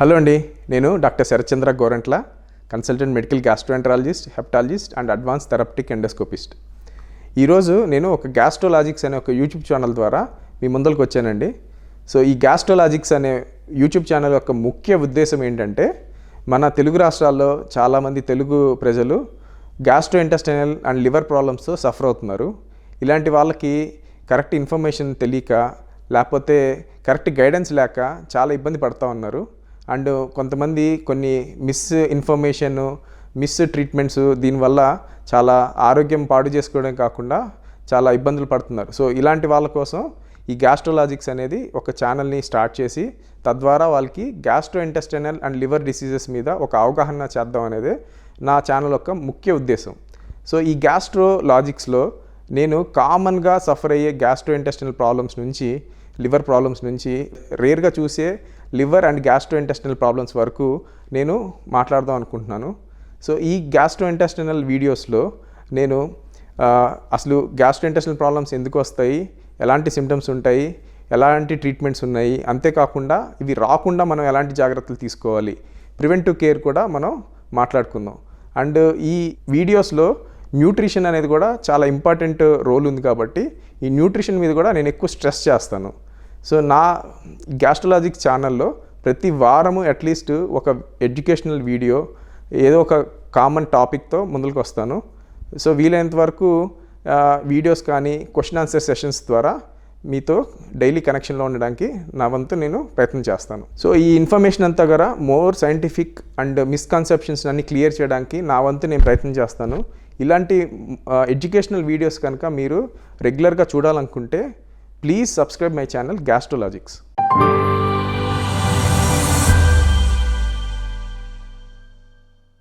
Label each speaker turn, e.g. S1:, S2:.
S1: Hello అండి నేను doctor Sharachandra Gorantla consultant medical gastroenterologist hepatologist and advance therapeutic endoscopist. ఈరోజు నేను ఒక గ్యాస్ట్రోలాజిక్స్ అనే ఒక యూట్యూబ్ ఛానల్ ద్వారా మీ ముందరకు వచ్చానండి. సో ఈ గ్యాస్ట్రోలాజిక్స్ అనే యూట్యూబ్ ఛానల్ యొక్క ముఖ్య ఉద్దేశం ఏంటంటే మన తెలుగు రాష్ట్రాల్లో చాలామంది తెలుగు ప్రజలు గ్యాస్ట్రో ఇంటెస్టైనల్ అండ్ లివర్ ప్రాబ్లమ్స్తో సఫర్ అవుతున్నారు. ఇలాంటి వాళ్ళకి కరెక్ట్ ఇన్ఫర్మేషన్ తెలియక లేకపోతే కరెక్ట్ గైడెన్స్ లేక చాలా ఇబ్బంది పడుతూ ఉన్నారు. అండ్ కొంతమంది కొన్ని మిస్ ఇన్ఫర్మేషన్ మిస్ ట్రీట్మెంట్స్ దీనివల్ల చాలా ఆరోగ్యం పాడు చేసుకోవడం కాకుండా చాలా ఇబ్బందులు పడుతున్నారు. సో ఇలాంటి వాళ్ళ కోసం ఈ గ్యాస్ట్రోలాజిక్స్ అనేది ఒక ఛానల్ని స్టార్ట్ చేసి తద్వారా వాళ్ళకి gastro intestinal and liver diseases మీద ఒక అవగాహన చేద్దాం అనేది నా ఛానల్ యొక్క ముఖ్య ఉద్దేశం. సో ఈ గ్యాస్ట్రోలాజిక్స్లో నేను కామన్గా సఫర్ అయ్యే గ్యాస్ట్రో ఇంటెస్టైనల్ ప్రాబ్లమ్స్ నుంచి లివర్ ప్రాబ్లమ్స్ నుంచి రేర్గా చూసే liver and gastro intestinal problems వరకు నేను మాట్లాడదాం అనుకుంటున్నాను. సో ఈ గ్యాస్ట్రో ఇంటెస్టినల్ వీడియోస్లో నేను అసలు గ్యాస్ట్రో ఇంటెస్టినల్ ప్రాబ్లమ్స్ ఎందుకు వస్తాయి? ఎలాంటి సిమ్టమ్స్ ఉంటాయి? ఎలాంటి ట్రీట్మెంట్స్ ఉన్నాయి? అంతేకాకుండా ఇవి రాకుండా మనం ఎలాంటి జాగ్రత్తలు తీసుకోవాలి? ప్రివెంటివ్ కేర్ కూడా మనం మాట్లాడుకుందాం. అండ్ ఈ వీడియోస్లో న్యూట్రిషన్ అనేది కూడా చాలా ఇంపార్టెంట్ రోల్ ఉంది కాబట్టి ఈ న్యూట్రిషన్ మీద కూడా నేను ఎక్కువ స్ట్రెస్ చేస్తాను. సో నా గ్యాస్ట్రలాజిక్ ఛానల్లో ప్రతి వారము అట్లీస్ట్ ఒక ఎడ్యుకేషనల్ వీడియో ఏదో ఒక కామన్ టాపిక్తో ముందుకు వస్తాను సో వీలైనంత వరకు వీడియోస్ కానీ క్వశ్చన్ ఆన్సర్ సెషన్స్ ద్వారా మీతో డైలీ కనెక్షన్లో ఉండడానికి నా వంతు నేను ప్రయత్నం చేస్తాను. సో ఈ ఇన్ఫర్మేషన్ అంతా కూడా మోర్ సైంటిఫిక్ అండ్ మిస్కన్సెప్షన్స్ అన్ని క్లియర్ చేయడానికి నా వంతు నేను ప్రయత్నం చేస్తాను. ఇలాంటి ఎడ్యుకేషనల్ వీడియోస్ కనుక మీరు రెగ్యులర్గా చూడాలనుకుంటే please subscribe my channel Gastrologics